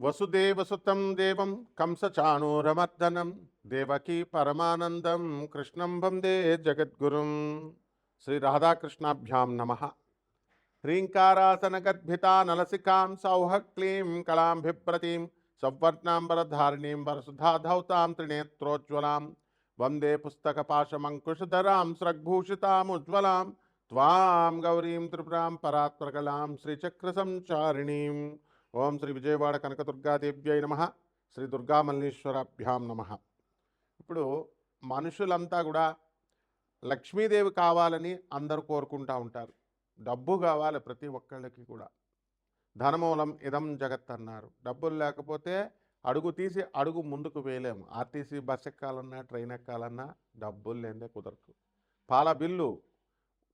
వసుదేవసుతం దేవం కంసచాణూరమర్దనం దేవకీ పరమానందం కృష్ణం వందే జగద్గురుం. శ్రీ రాధాకృష్ణాభ్యాం నమ. హ్రీంకారాసనగద్భితా నలసికాం సౌహ క్లీం కళాం బిభ్రతీం వరసుధాధౌతాం త్రినేత్రోజ్వలాం వందే పుస్తకపాశమంకుశధరాం స్రగ్భూషితాముజ్వలాం త్వాం గౌరీం త్రిపురాం పరాత్మకలాం శ్రీచక్రసంచారిణీం ఓం శ్రీ విజయవాడ కనకదుర్గాదేవ్యై నమ. శ్రీ దుర్గామల్లేశ్వరాభ్యాం నమ. ఇప్పుడు మనుషులంతా కూడా లక్ష్మీదేవి కావాలని అందరూ కోరుకుంటూ ఉంటారు. డబ్బు కావాలి ప్రతి ఒక్కళ్ళకి కూడా. ధనమూలం ఇదం జగత్ అన్నారు. డబ్బులు లేకపోతే అడుగు తీసి అడుగు ముందుకు వేయలేము. ఆర్టీసీ బస్ ఎక్కాలన్నా ట్రైన్ ఎక్కాలన్నా డబ్బులు లేదే కుదరదు. పాల బిల్లు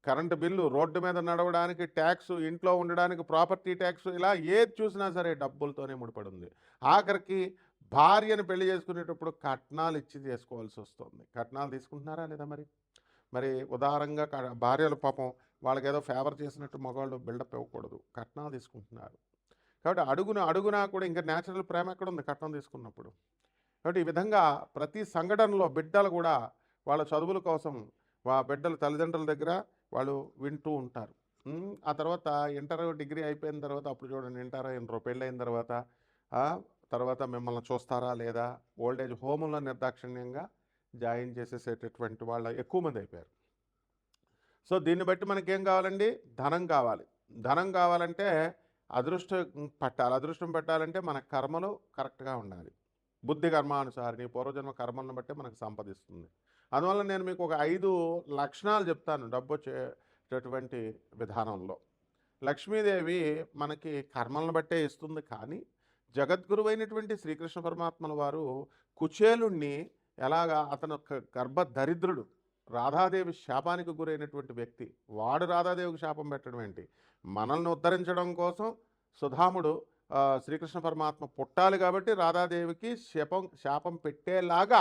కరెంటు బిల్లు రోడ్డు మీద నడవడానికి ట్యాక్స్ ఇంట్లో ఉండడానికి ప్రాపర్టీ ట్యాక్స్ ఇలా ఏది చూసినా సరే డబ్బులతోనే ముడిపడింది. ఆఖరికి భార్యను పెళ్ళి చేసుకునేటప్పుడు కట్నాలు ఇచ్చి చేసుకోవాల్సి వస్తుంది. కట్నాలు తీసుకుంటున్నారా లేదా మరి? మరి ఉదారంగా భార్యలు పాపం వాళ్ళకి ఏదో ఫేవర్ చేసినట్టు మగవాళ్ళు బిల్డప్ ఇవ్వకూడదు. కట్నాలు తీసుకుంటున్నారు. కాబట్టి అడుగున అడుగునా కూడా ఇంకా న్యాచురల్ ప్రేమ ఎక్కడ ఉంది కట్నం తీసుకున్నప్పుడు? కాబట్టి ఈ విధంగా ప్రతి సంఘటనలో బిడ్డలు కూడా వాళ్ళ చదువుల కోసం వా బిడ్డల తల్లిదండ్రుల దగ్గర వాళ్ళు వింటూ ఉంటారు. ఆ తర్వాత ఇంటర్ డిగ్రీ అయిపోయిన తర్వాత అప్పుడు చూడండి ఇంటర్ ఇంటర్ పెళ్ళైన అయిన తర్వాత తర్వాత మిమ్మల్ని చూస్తారా లేదా? ఓల్డ్ ఏజ్ హోమ్లో నిర్దాక్షిణ్యంగా జాయిన్ చేసేసేటటువంటి వాళ్ళ ఎక్కువ మంది అయిపోయారు. సో దీన్ని బట్టి మనకేం కావాలండి? ధనం కావాలి. ధనం కావాలంటే అదృష్టం పట్టాలి. అదృష్టం పెట్టాలంటే మన కర్మలు కరెక్ట్గా ఉండాలి. బుద్ధి కర్మానుసారిని పూర్వజన్మ కర్మలను బట్టి మనకు సంపదిస్తుంది. అందువల్ల నేను మీకు ఒక ఐదు లక్షణాలు చెప్తాను డబ్బు వచ్చేటటువంటి విధానంలో. లక్ష్మీదేవి మనకి కర్మలను బట్టే ఇస్తుంది కానీ జగద్గురువైనటువంటి శ్రీకృష్ణ పరమాత్మల వారు కుచేలుణ్ణి ఎలాగా అతను ఒక గర్భ దరిద్రుడు రాధాదేవి శాపానికి గురైనటువంటి వ్యక్తి వాడు రాధాదేవికి శాపం పెట్టడం ఏంటి? మనల్ని ఉద్ధరించడం కోసం సుధాముడు శ్రీకృష్ణ పరమాత్మ పుట్టాలి కాబట్టి రాధాదేవికి శాపం శాపం పెట్టేలాగా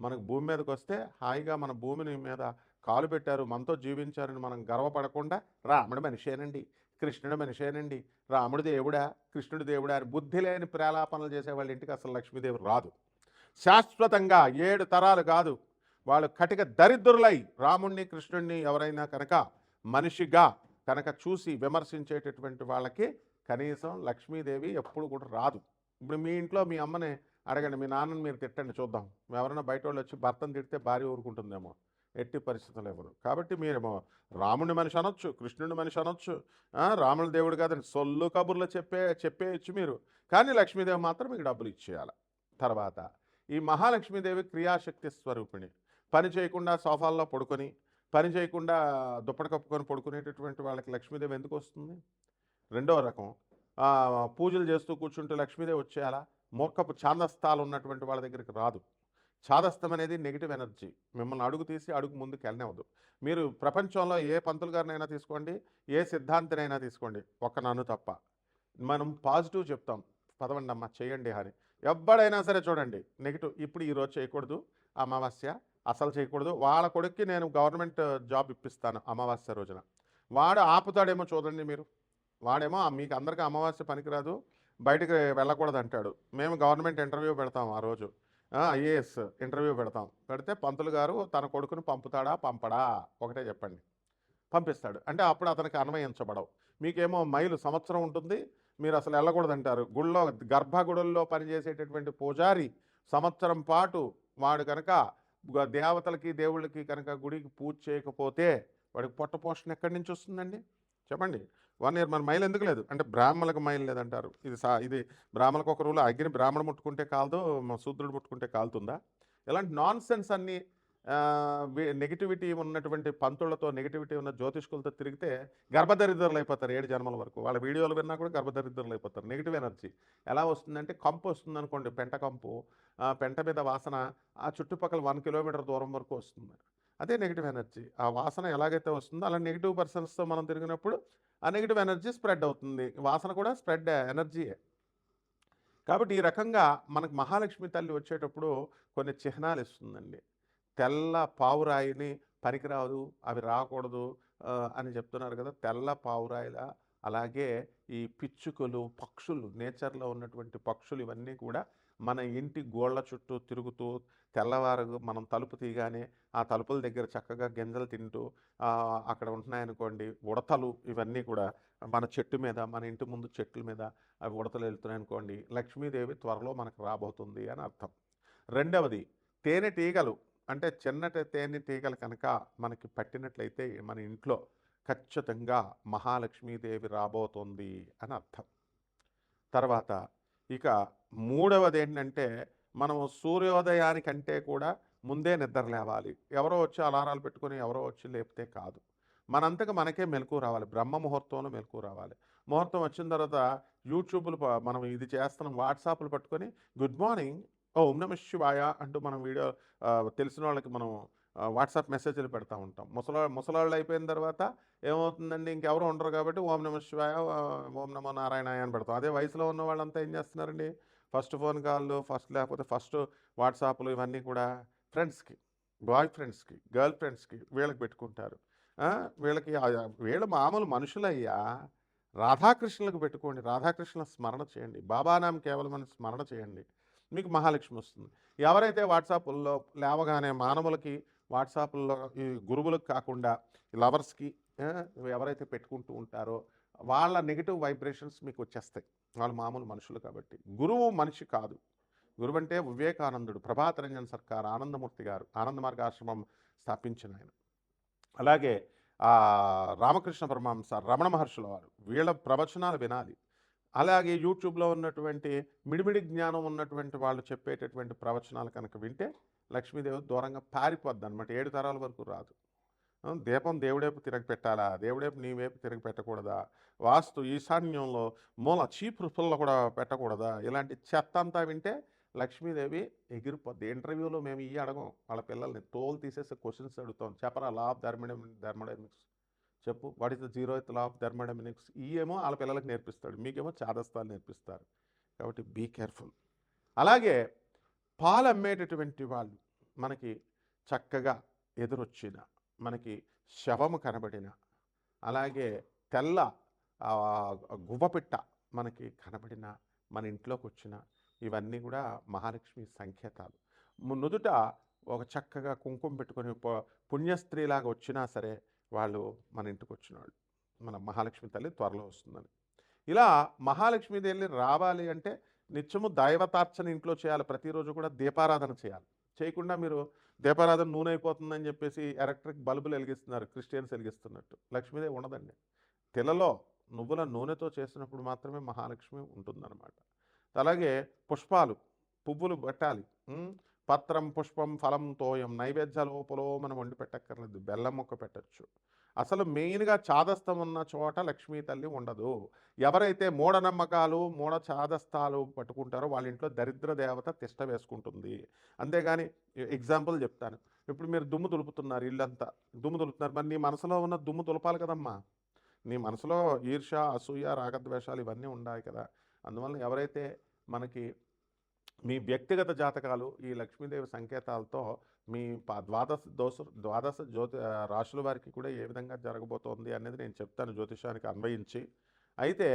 మనకు భూమి మీదకి వస్తే హాయిగా మన భూమిని మీద కాలు పెట్టారు మనతో జీవించారని మనం గర్వపడకుండా రాముడు మనిషేనండి కృష్ణుడు మనిషేనండి రాముడు దేవుడా కృష్ణుడు దేవుడా అని బుద్ధి లేని ప్రేలాపనలు చేసే వాళ్ళ ఇంటికి అసలు లక్ష్మీదేవి రాదు. శాశ్వతంగా ఏడు తరాలు కాదు వాళ్ళు కటిక దరిద్రులై రాముణ్ణి కృష్ణుణ్ణి ఎవరైనా కనుక మనిషిగా కనుక చూసి విమర్శించేటటువంటి వాళ్ళకి కనీసం లక్ష్మీదేవి ఎప్పుడు కూడా రాదు. ఇప్పుడు మీ ఇంట్లో మీ అమ్మని అడగండి మీ నాన్నని మీరు తిట్టండి చూద్దాం. ఎవరైనా బయట వాళ్ళు వచ్చి భర్తను తిడితే భార్య ఊరుకుంటుందేమో. ఎట్టి పరిస్థితులు ఎవరు? కాబట్టి మీరేమో రాముడి మనిషి అనొచ్చు కృష్ణుడి మనిషి అనొచ్చు రాముడి రాముల దేవుడు కాదండి సొల్లు కబుర్లు చెప్పే చెప్పేయచ్చు మీరు. కానీ లక్ష్మీదేవి మాత్రం మీకు డబ్బులు ఇచ్చేయాలి. తర్వాత ఈ మహాలక్ష్మీదేవి క్రియాశక్తి స్వరూపిణి. పని చేయకుండా సోఫాల్లో పడుకొని పని చేయకుండా దుప్పటి కప్పుకొని పడుకునేటటువంటి వాళ్ళకి లక్ష్మీదేవి ఎందుకు వస్తుంది? రెండవ రకం పూజలు చేస్తూ కూర్చుంటే లక్ష్మీదేవి వచ్చేయాలా? మూర్ఖపు ఛాందస్థాలు ఉన్నటువంటి వాళ్ళ దగ్గరికి రాదు. ఛాదస్థం అనేది నెగిటివ్ ఎనర్జీ మిమ్మల్ని అడుగు తీసి అడుగు ముందుకు వెళ్ళనివ్వదు. మీరు ప్రపంచంలో ఏ పంతులు గారినైనా తీసుకోండి ఏ సిద్ధాంతినైనా తీసుకోండి. ఒక్క నన్ను తప్ప. మనం పాజిటివ్ చెప్తాం. పదవండి అమ్మ చేయండి అని ఎవ్వడైనా సరే చూడండి. నెగిటివ్ ఇప్పుడు ఈరోజు చేయకూడదు. అమావాస్య అసలు చేయకూడదు. వాళ్ళ కొడుక్కి నేను గవర్నమెంట్ జాబ్ ఇప్పిస్తాను అమావాస్య రోజున. వాడు ఆపుతాడేమో చూడండి మీరు. వాడేమో మీకు అందరికీ అమావాస్య పనికిరాదు. బయటకు వెళ్ళకూడదు అంటాడు మేము గవర్నమెంట్ ఇంటర్వ్యూ పెడతాం ఆ రోజు. ఐఏఎస్ ఇంటర్వ్యూ పెడతాం. పెడితే పంతులు గారు తన కొడుకును పంపుతాడా పంపడా? ఒకటే చెప్పండి. పంపిస్తాడు. అంటే అప్పుడు అతనికి అన్వయించబడవు. మీకేమో మైలు సంవత్సరం ఉంటుంది. మీరు అసలు వెళ్ళకూడదు అంటారు గుళ్ళో గర్భగుడుల్లో పనిచేసేటటువంటి పూజారి సంవత్సరం పాటు వాడు కనుక దేవతలకి దేవుళ్ళకి కనుక గుడికి పూజ చేయకపోతే వాడికి పొట్ట పోషణ ఎక్కడి నుంచి వస్తుందండి? చెప్పండి. వన్ ఇయర్ మన మైలు ఎందుకు లేదు? అంటే బ్రాహ్మణులకు మైలు లేదంటారు. ఇది సా ఇది బ్రాహ్మణులకు ఒక రూల్. అగ్ని బ్రాహ్మణ ముట్టుకుంటే కాలదు శూద్రుడు ముట్టుకుంటే కాలుతుందా? ఇలాంటి నాన్ సెన్స్ అన్ని నెగిటివిటీ ఉన్నటువంటి పంతులతో నెగిటివిటీ ఉన్న జ్యోతిష్కులతో తిరిగితే గర్భదరిద్రులు అయిపోతారు ఏడు జన్మల వరకు. వాళ్ళ వీడియోలు విన్నా కూడా గర్భదరిద్రులు అయిపోతారు నెగిటివ్ ఎనర్జీ. ఎలా వస్తుందంటే కంపు వస్తుంది అనుకోండి పెంట కంపు ఆ పెంట మీద వాసన ఆ చుట్టుపక్కల వన్ కిలోమీటర్ దూరం వరకు వస్తుంది. అదే నెగిటివ్ ఎనర్జీ. ఆ వాసన ఎలాగైతే వస్తుందో అలా నెగిటివ్ పర్సన్స్తో మనం తిరిగినప్పుడు ఆ నెగిటివ్ ఎనర్జీ స్ప్రెడ్ అవుతుంది. వాసన కూడా స్ప్రెడ్ ఎనర్జీయే కాబట్టి ఈ రకంగా మనకు మహాలక్ష్మి తల్లి వచ్చేటప్పుడు కొన్ని చిహ్నాలు ఇస్తుందండి. తెల్ల పావురాయిని పనికిరాదు అవి రాకూడదు అని చెప్తున్నారు కదా. తెల్ల పావురాయిల అలాగే ఈ పిచ్చుకలు పక్షులు నేచర్లో ఉన్నటువంటి పక్షులు ఇవన్నీ కూడా మన ఇంటి గోళ్ళ చుట్టూ తిరుగుతూ తెల్లవారు మనం తలుపు తీయగానే ఆ తలుపుల దగ్గర చక్కగా గింజలు తింటూ అక్కడ ఉంటున్నాయనుకోండి ఉడతలు ఇవన్నీ కూడా మన చెట్టు మీద మన ఇంటి ముందు చెట్ల మీద అవి ఉడతలు వెళ్తున్నాయనుకోండి లక్ష్మీదేవి త్వరలో మనకు రాబోతుంది అని అర్థం. రెండవది తేనెటీగలు అంటే చిన్నటి తేనె తీగలు కనుక మనకి పట్టినట్లయితే మన ఇంట్లో ఖచ్చితంగా మహాలక్ష్మీదేవి రాబోతుంది అని అర్థం. తర్వాత ఇక మూడవది ఏంటంటే మనం సూర్యోదయానికంటే కూడా ముందే నిద్ర లేవాలి. ఎవరో వచ్చి అలారాలు పెట్టుకొని ఎవరో వచ్చి లేపితే కాదు. మనంతకు మనకే మెలకు రావాలి. బ్రహ్మ ముహూర్తంలో మెలకు రావాలి. ముహూర్తం వచ్చిన తర్వాత యూట్యూబ్లు మనం ఇది చేస్తున్నాం వాట్సాప్లు పట్టుకొని గుడ్ మార్నింగ్ ఓం నమ శివాయ అంటూ మనం వీడియో తెలిసిన వాళ్ళకి మనం వాట్సాప్ మెసేజ్లు పెడతా ఉంటాం. ముసలా ముసలాళ్ళు అయిపోయిన తర్వాత ఏమవుతుందండి? ఇంకెవరు ఉండరు కాబట్టి ఓం నమ శివాయ ఓం నమో నారాయణాయ అని పెడతాం. అదే వయసులో ఉన్న వాళ్ళంతా ఏం చేస్తున్నారండి? ఫస్ట్ ఫోన్ కాళ్ళు ఫస్ట్ లేకపోతే ఫస్ట్ వాట్సాప్లు ఇవన్నీ కూడా ఫ్రెండ్స్కి బాయ్ ఫ్రెండ్స్కి గర్ల్ ఫ్రెండ్స్కి వీళ్ళకి పెట్టుకుంటారు. వీళ్ళకి వీళ్ళు మామూలు మనుషులయ్యా. రాధాకృష్ణులకు పెట్టుకోండి. రాధాకృష్ణుల స్మరణ చేయండి. బాబానాం కేవలం స్మరణ చేయండి. మీకు మహాలక్ష్మి వస్తుంది. ఎవరైతే వాట్సాప్లో లేవగానే మానవులకి వాట్సాప్లో ఈ గురువులకు కాకుండా లవర్స్కి ఎవరైతే పెట్టుకుంటూ ఉంటారో వాళ్ళ నెగిటివ్ వైబ్రేషన్స్ మీకు వచ్చేస్తాయి. వాళ్ళు మామూలు మనుషులు కాబట్టి. గురువు మనిషి కాదు. గురువు అంటే వివేకానందుడు ప్రభాత రంజన్ సర్కార్ ఆనందమూర్తి గారు ఆనంద మార్గ ఆశ్రమం స్థాపించిన ఆయన. అలాగే రామకృష్ణ పరమహంస రమణ మహర్షుల వారు వీళ్ళ ప్రవచనాలు వినాలి. అలాగే యూట్యూబ్లో ఉన్నటువంటి మిడిమిడి జ్ఞానం ఉన్నటువంటి వాళ్ళు చెప్పేటటువంటి ప్రవచనాలు కనుక వింటే లక్ష్మీదేవి దూరంగా పారిపోద్ది అనమాట ఏడు తరాల వరకు రాదు. దీపం దేవుడేపు తిరగ పెట్టాలా? దేవుడేపు నీ వైపు తిరగ పెట్టకూడదా? వాస్తు ఈశాన్యంలో మూల చీప్ రుఫుల్లో కూడా పెట్టకూడదా? ఇలాంటి చెత్త అంతా వింటే లక్ష్మీదేవి ఎగిరిపోద్ది. ఇంటర్వ్యూలో మేము ఇవి అడగం. వాళ్ళ పిల్లల్ని తోలు తీసేసి క్వశ్చన్స్ అడుగుతాం. చెప్పరా లా ఆఫ్ థర్మోడై ధర్మడమిక్స్ చెప్పు. What is the zeroth law of thermodynamics ఏమో వాళ్ళ పిల్లలకు నేర్పిస్తాడు. మీకేమో చాదస్తాలు నేర్పిస్తారు. కాబట్టి బీ కేర్ఫుల్ అలాగే పాలు అమ్మేటటువంటి వాళ్ళు మనకి చక్కగా ఎదురొచ్చిన మనకి శవము కనబడిన అలాగే తెల్ల గువ్వపిట్ట మనకి కనబడిన మన ఇంట్లోకి వచ్చిన ఇవన్నీ కూడా మహాలక్ష్మి సంకేతాలు. నుదుట ఒక చక్కగా కుంకుమ పెట్టుకొని పుణ్యస్త్రీలాగా వచ్చినా సరే వాళ్ళు మన ఇంటికి వచ్చిన వాళ్ళు మన మహాలక్ష్మి తల్లి త్వరలో వస్తుందని. ఇలా మహాలక్ష్మీదేవి రావాలి అంటే నిత్యము దైవతార్చన ఇంట్లో చేయాలి. ప్రతిరోజు కూడా దీపారాధన చేయాలి. చేయకుండా మీరు దీపారాధన నూనె అయిపోతుందని చెప్పేసి ఎలక్ట్రిక్ బల్బులు వెలిగిస్తున్నారు. క్రిస్టియన్స్ వెలిగిస్తున్నట్టు. లక్ష్మీదేవి ఉండదండి. తిలలో నువ్వుల నూనెతో చేసినప్పుడు మాత్రమే మహాలక్ష్మి ఉంటుందన్నమాట. అలాగే పుష్పాలు పువ్వులు పెట్టాలి. పత్రం పుష్పం ఫలం తోయం నైవేద్య లోపలో మనం వండి పెట్టక్కర్లేదు. బెల్లం మొక్క పెట్టచ్చు. అసలు మెయిన్గా చాదస్తం ఉన్న చోట లక్ష్మీ తల్లి ఉండదు. ఎవరైతే మూఢనమ్మకాలు మూఢ చాదస్తాలు పట్టుకుంటారో వాళ్ళ ఇంట్లో దరిద్ర దేవత తిష్ట వేసుకుంటుంది. అంతేగాని ఎగ్జాంపుల్ చెప్తాను. ఇప్పుడు మీరు దుమ్ము దులుపుతున్నారు ఇల్లంతా. దుమ్ము దులుపుతున్నారు. మరి నీ మనసులో ఉన్న దుమ్ము దులపాలి కదమ్మా. నీ మనసులో ఈర్ష అసూయ రాగద్వేషాలు ఇవన్నీ ఉన్నాయి కదా. అందువల్ల ఎవరైతే మనకి మీ వ్యక్తిగత జాతకాలు ఈ లక్ష్మీదేవి సంకేతాలతో మీ ద్వాదశ దోష ద్వాదశ జ్యోతి రాశుల వారికి కూడా ఏ విధంగా జరగబోతోంది అనేది నేను చెప్తాను జ్యోతిషానికి అన్వయించి. అయితే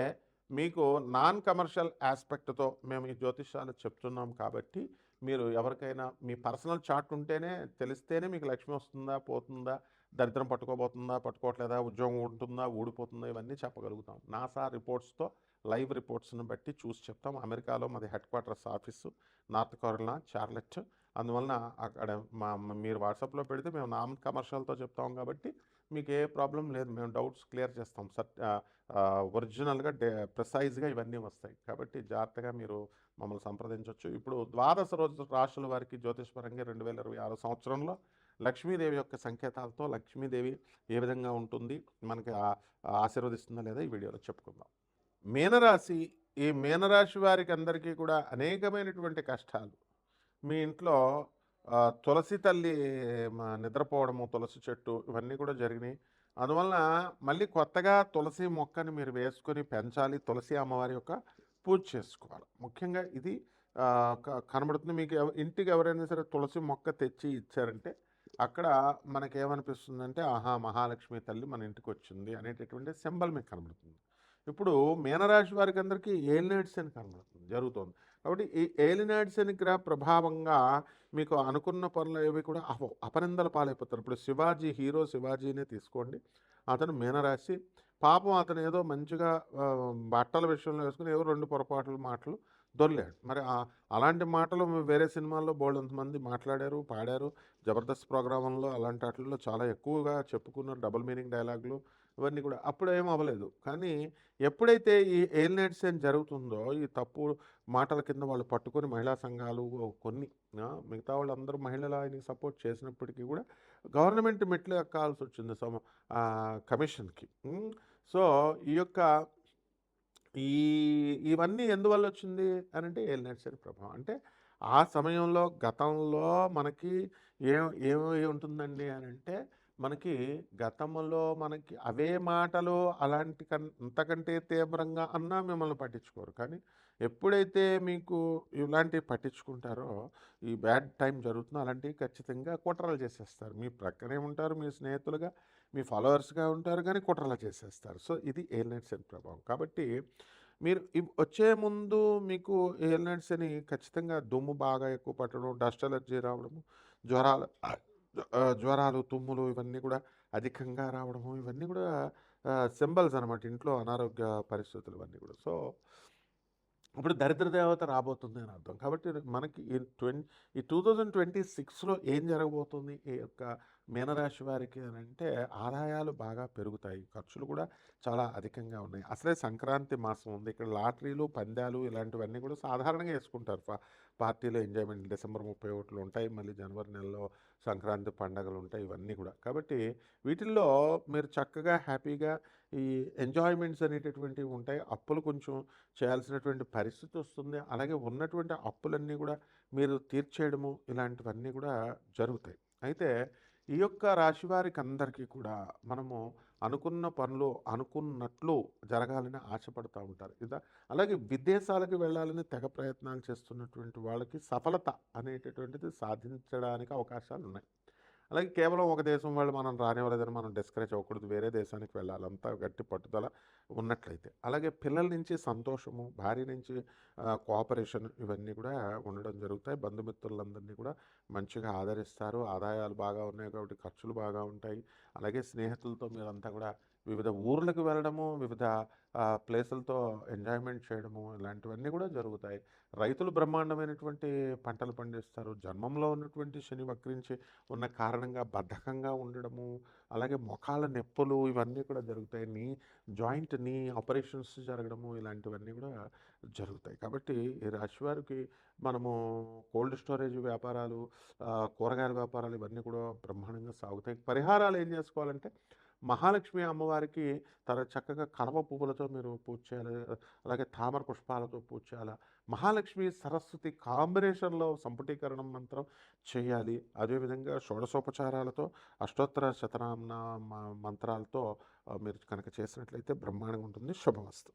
మీకు నాన్ కమర్షియల్ ఆస్పెక్ట్తో మేము ఈ జ్యోతిషాలు చెప్తున్నాం కాబట్టి మీరు ఎవరికైనా మీ పర్సనల్ చార్ట్ ఉంటేనే తెలిస్తేనే మీకు లక్ష్మి వస్తుందా పోతుందా దరిద్రం పట్టుకోబోతుందా పట్టుకోవట్లేదా ఉద్యోగం ఉంటుందా ఊడిపోతుందా ఇవన్నీ చెప్పగలుగుతాం. నాసా రిపోర్ట్స్తో లైవ్ రిపోర్ట్స్ని బట్టి చూసి చెప్తాం. అమెరికాలో మాది headquarters office North Carolina Charlotte అందువలన అక్కడ మా మీరు వాట్సాప్లో పెడితే మేము నామ్ కమర్షియల్తో చెప్తాం కాబట్టి మీకు ఏ ప్రాబ్లం లేదు. మేము డౌట్స్ క్లియర్ చేస్తాం. సర్ ఒరిజినల్గా డే ప్రిసైజ్గా ఇవన్నీ వస్తాయి. కాబట్టి జాగ్రత్తగా మీరు మమ్మల్ని సంప్రదించవచ్చు ఇప్పుడు ద్వాదశ రోజు రాశుల వారికి జ్యోతిష్పరంగా రెండు వేల ఇరవై ఆరు సంవత్సరంలో లక్ష్మీదేవి యొక్క సంకేతాలతో లక్ష్మీదేవి ఏ విధంగా ఉంటుంది మనకి ఆశీర్వదిస్తుందా లేదా ఈ వీడియోలో చెప్పుకుందాం. మీనరాశి ఈ మీనరాశి వారికి అందరికీ కూడా అనేకమైనటువంటి కష్టాలు. మీ ఇంట్లో తులసి తల్లి నిద్రపోవడము తులసి చెట్టు ఇవన్నీ కూడా జరిగినాయి. అందువలన మళ్ళీ కొత్తగా తులసి మొక్కని మీరు వేసుకొని పెంచాలి. తులసి అమ్మవారి యొక్క పూజ చేసుకోవాలి. ముఖ్యంగా ఇది కనబడుతుంది. మీకు ఇంటికి ఎవరైనా సరే తులసి మొక్క తెచ్చి ఇచ్చారంటే అక్కడ మనకేమనిపిస్తుందంటే ఆహా! మహాలక్ష్మి తల్లి మన ఇంటికి వచ్చింది అనేటటువంటి సింబల్ మీకు కనబడుతుంది. ఇప్పుడు మీనరాశి వారికి అందరికీ ఏలినాడ్స్ అని కనబడుతుంది. జరుగుతుంది. కాబట్టి ఈ ఏలినాడ్స్ శనిగ్రహ ప్రభావంగా మీకు అనుకున్న పనులు ఏవి కూడా అప అపనిందల పాలైపోతారు. ఇప్పుడు శివాజీ హీరో శివాజీనే తీసుకోండి. అతను మీనరాశి. పాపం అతను ఏదో మంచిగా బట్టల విషయంలో వేసుకుని ఏవో రెండు పొరపాట్లు మాటలు దొరలేడు. మరి అలాంటి మాటలు వేరే సినిమాల్లో బోల్డంతమంది మాట్లాడారు పాడారు. జబర్దస్త్ ప్రోగ్రాంలో అలాంటి వాటిల్లో చాలా ఎక్కువగా చెప్పుకున్నారు డబుల్ మీనింగ్ డైలాగులు ఇవన్నీ కూడా. అప్పుడు ఏం అవ్వలేదు. కానీ ఎప్పుడైతే ఈ ఎయిల్నైట్స్ ఏం జరుగుతుందో ఈ తప్పు మాటల కింద వాళ్ళు పట్టుకొని మహిళా సంఘాలు కొన్ని మిగతా వాళ్ళందరూ మహిళలు ఆయనకి సపోర్ట్ చేసినప్పటికీ కూడా గవర్నమెంట్ మెట్లు ఎక్కాల్సి వచ్చింది సమ కమిషన్కి. సో ఈ యొక్క ఈ ఇవన్నీ ఎందువల్ల వచ్చింది అని అంటే ఎయిల్నైట్స్ అని ప్రభావం. అంటే ఆ సమయంలో గతంలో మనకి ఏం ఏమి ఉంటుందండి అని అంటే మనకి గతంలో మనకి అవే మాటలు అలాంటి కన్ అంతకంటే తీవ్రంగా అన్నా మిమ్మల్ని పట్టించుకోరు. కానీ ఎప్పుడైతే మీకు ఇలాంటివి పట్టించుకుంటారో ఈ బ్యాడ్ టైం జరుగుతుందో అలాంటివి ఖచ్చితంగా కుట్రలు చేసేస్తారు. మీ ప్రక్కనే ఉంటారు మీ స్నేహితులుగా మీ ఫాలోవర్స్గా ఉంటారు కానీ కుట్రలు చేసేస్తారు. సో ఇది ఎయిర్లైన్స్ అని ప్రభావం. కాబట్టి మీరు వచ్చే ముందు మీకు ఎయిర్లైన్స్ అని ఖచ్చితంగా దుమ్ము బాగా ఎక్కువ పట్టడం డస్ట్ అలర్జీ రావడము జ్వరాలు జ్వరాలు తుమ్ములు ఇవన్నీ కూడా అధికంగా రావడము ఇవన్నీ కూడా సింబల్స్ అనమాట ఇంట్లో అనారోగ్య పరిస్థితులు ఇవన్నీ కూడా. సో ఇప్పుడు దరిద్ర దేవత రాబోతుంది అని అర్థం. కాబట్టి మనకి ఈ ట్వంటీ ఈ టూ థౌజండ్ ట్వంటీ సిక్స్లో ఏం జరగబోతుంది? ఈ యొక్క మీనరాశి వారికి అని అంటే ఆదాయాలు బాగా పెరుగుతాయి. ఖర్చులు కూడా చాలా అధికంగా ఉన్నాయి. అసలే సంక్రాంతి మాసం ఉంది. ఇక్కడ లాటరీలు పందాలు ఇలాంటివన్నీ కూడా సాధారణంగా వేసుకుంటారు. పార్టీలో ఎంజాయ్మెంట్ డిసెంబర్ ముప్పై ఒకటిలో ఉంటాయి. మళ్ళీ జనవరి నెలలో సంక్రాంతి పండగలు ఉంటాయి. ఇవన్నీ కూడా. కాబట్టి వీటిల్లో మీరు చక్కగా హ్యాపీగా ఈ ఎంజాయ్మెంట్స్ అనేటటువంటివి ఉంటాయి. అప్పులు కొంచెం చేయాల్సినటువంటి పరిస్థితి వస్తుంది. అలాగే ఉన్నటువంటి అప్పులన్నీ కూడా మీరు తీర్చేయడము ఇలాంటివన్నీ కూడా జరుగుతాయి. అయితే ఈ యొక్క రాశి వారికి అందరికీ కూడా మనము అనుకున్న పనులు అనుకున్నట్లు జరగాలని ఆశపడుతూ ఉంటారు. ఇదా అలాగే విదేశాలకు వెళ్ళాలని తెగ ప్రయత్నాలు చేస్తున్నటువంటి వాళ్ళకి సఫలత అనేటటువంటిది సాధించడానికి అవకాశాలు ఉన్నాయి అలాగే కేవలం ఒక దేశం వాళ్ళు మనం రానివ్వలేదని మనం డిస్కరేజ్ అవ్వకూడదు. వేరే దేశానికి వెళ్ళాలి. అంతా గట్టి పట్టుదల ఉన్నట్లయితే. అలాగే పిల్లల నుంచి సంతోషము భార్య నుంచి కోఆపరేషన్ ఇవన్నీ కూడా ఉండడం జరుగుతాయి. బంధుమిత్రులందరినీ కూడా మంచిగా ఆదరిస్తారు. ఆదాయాలు బాగా ఉన్నాయి కాబట్టి ఖర్చులు బాగా ఉంటాయి. అలాగే స్నేహితులతో మీరంతా కూడా వివిధ ఊర్లకు వెళ్ళడము వివిధ ప్లేసులతో ఎంజాయ్మెంట్ చేయడము ఇలాంటివన్నీ కూడా జరుగుతాయి. రైతులు బ్రహ్మాండమైనటువంటి పంటలు పండిస్తారు. జన్మంలో ఉన్నటువంటి శని వక్రించి ఉన్న కారణంగా బద్ధకంగా ఉండడము అలాగే మొఖాల నొప్పులు ఇవన్నీ కూడా జరుగుతాయి. నీ జాయింట్ నీ ఆపరేషన్స్ జరగడము ఇలాంటివన్నీ కూడా జరుగుతాయి. కాబట్టి ఈ రాశి వారికి మనము కోల్డ్ స్టోరేజ్ వ్యాపారాలు కూరగాయల వ్యాపారాలు ఇవన్నీ కూడా బ్రహ్మాండంగా సాగుతాయి. పరిహారాలు ఏం చేసుకోవాలంటే మహాలక్ష్మి అమ్మవారికి తర చక్కగా కడవ పువ్వులతో మీరు పూజ చేయాలి. అలాగే తామర పుష్పాలతో పూజ చేయాలి? మహాలక్ష్మి సరస్వతి కాంబినేషన్లో సంపుటీకరణం మంత్రం చేయాలి. అదేవిధంగా షోడశోపచారాలతో అష్టోత్తర శతనామ మంత్రాలతో మీరు కనుక చేసినట్లయితే బ్రహ్మాండంగా ఉంటుంది. శుభమస్తు.